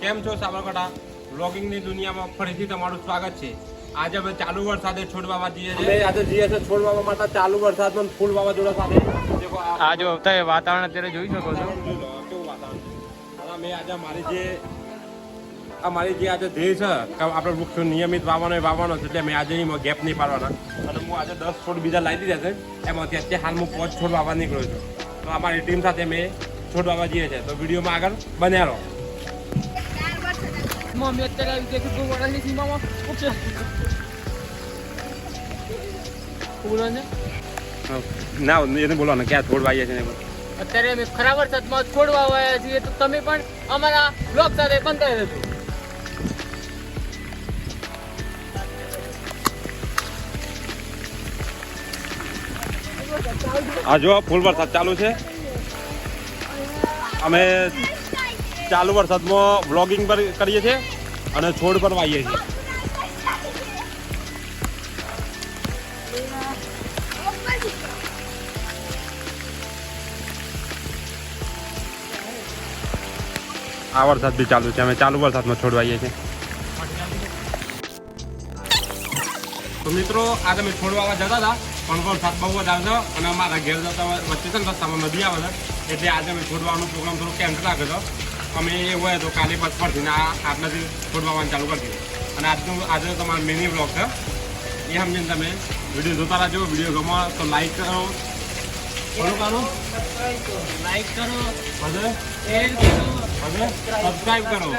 કેમ છો સાબરકાંઠા? બ્લોગિંગની દુનિયામાં ફરીથી તમારું સ્વાગત છે. આજે અમે ચાલુ વરસાદે છોડ વાવવા જઈએ છીએ. આજે જઈએ છીએ છોડ વાવવા માટે ચાલુ વરસાદમાં ફૂલ વાવાઝોડા સાથે. આ જો અત્યારે વાતાવરણ અત્યારે જોઈ શકો છો. કેવું વાતાવરણ અમે આજે મારી જે અમારી જે આજે ધ્યેય છે કે આપણે વૃક્ષો નિયમિત વાવવાનો વાવવાનો છે એટલે અમે આજે ગેપ નહીં પાડવાના. અને હું આજે દસ છોડ બીજા લાવી દીધા છે. એમાંથી અત્યારે હાલ હું પાંચ છોડ વાવવા નીકળ્યો છું. તો અમારી ટીમ સાથે મેં છોડ વાવવા જઈએ છીએ. તો વિડીયોમાં આગળ બન્યા રહો. મમ્મી અત્યારે આવી ગઈ છે બહુ વડાની સીમામાં. ઉપસે બોલો ને. એને બોલો ને ક્યાં છોડવા આવ્યા છે ને? અત્યારે અમે ખરા વરસાદમાં છોડવા આવ્યા છીએ તો તમે પણ અમારા બ્લોગ સાથે બંધાઈ રહેજો આ જો ફૂલ વરસાદ ચાલુ છે. અમે ચાલુ વરસાદમાં વ્લોગિંગ પર કરીએ છીએ અને છોડ પર વાવીએ છીએ. આ વરસાદ બી ચાલુ છે. અમે ચાલુ વરસાદમાં છોડ વાવીએ છીએ. તો મિત્રો આજે અમે છોડવા જતા હતા, પણ વરસાદ બહુ જ આવે છે અને અમારા ઘેર જતા વચ્ચે છે ને રસ્તામાં નદી આવે છે, એટલે આજે અમે છોડવાનો પ્રોગ્રામ થોડો કેન્સલ રાખ્યો હતો અમે એ હોય તો કાલે બસ પરથી ને આ આટલાથી છોડ વાવવાનું ચાલુ કરી દીધું અને આજનું આજે તમારો મિની બ્લોગ છે. એ સમજીને તમે વીડિયો જોતા રહેજો. વીડિયો ગમો તો લાઈક કરો. ફોલો કરો. લાઈક કરો. કરો. અને સબસ્ક્રાઈબ કરો.